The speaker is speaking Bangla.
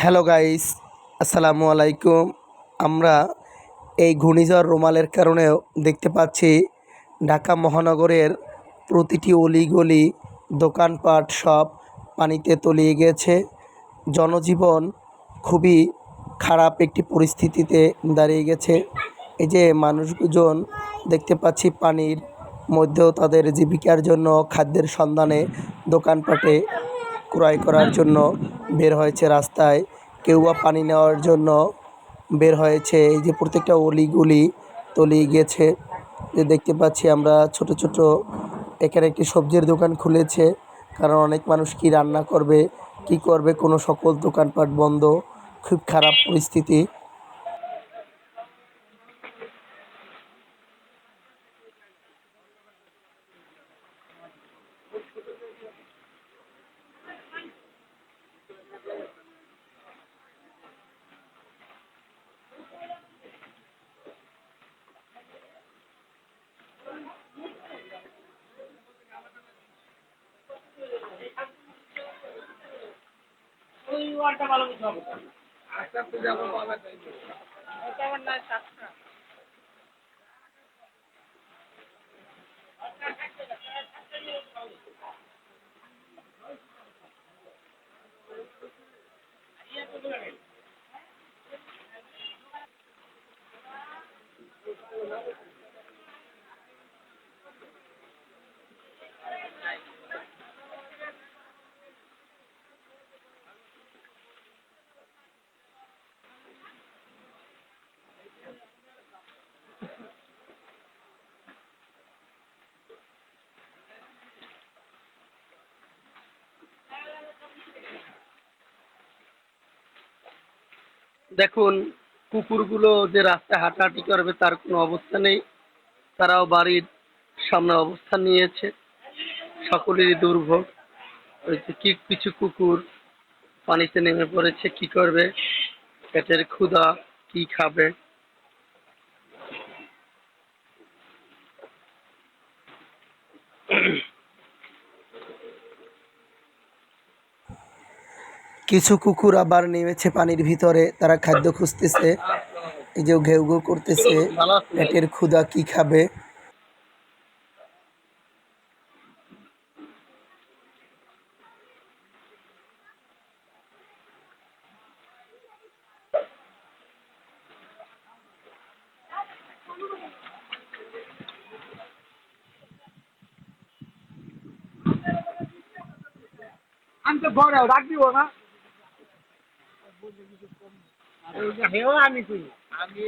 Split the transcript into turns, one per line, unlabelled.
হ্যালো গাইস, আসসালামু আলাইকুম। আমরা এই ঘূর্ণিঝড় রোমালের কারণেও দেখতে পাচ্ছি ঢাকা মহানগরের প্রতিটি অলিগলি দোকানপাট সব পানিতে তলিয়ে গেছে। জনজীবন খুবই খারাপ একটি পরিস্থিতিতে দাঁড়িয়ে গেছে। এই যে মানুষজন দেখতে পাচ্ছি পানির মধ্যেও তাদের জীবিকার জন্য খাদ্যের সন্ধানে দোকানপাটে ক্রয় করার জন্য বের হয়েছে রাস্তায়। কেউ বা পানি নেওয়ার জন্য বের হয়েছে। এই যে প্রত্যেকটা অলিগুলি তলিয়ে গেছে। যে দেখতে পাচ্ছি আমরা ছোট ছোট এখানে একটি সবজির দোকান খুলেছে। কারণ অনেক মানুষ কি রান্না করবে, কি করবে, কোনো সকল দোকানপাট বন্ধ। খুব খারাপ পরিস্থিতি।
ওই ওয়ানটা ভালো বুঝতে হবে আস্তে আস্তে যাব পাবে এটা আমার নয় সাতটা
দেখুন, কুকুরগুলো যে রাস্তায় হাঁটাহাঁটি করবে তার কোনো অবস্থা নেই। তারাও বাড়ির সামনে অবস্থান নিয়েছে। সকলেরই দুর্ভোগ। ওই কি, কিছু কুকুর পানিতে নেমে পড়েছে, কি করবে? পেটের ক্ষুধা, কি খাবে?
কিছু কুকুর আবার নেমেছে পানির ভিতরে, তারা খাদ্য খুঁজতেছে, এই যে ঘেউ ঘেউ করতেছে, পেটের ক্ষুধা কি খাবে?
আমি তো ঘরে রাখ দিব না। হেও আমি কই আমি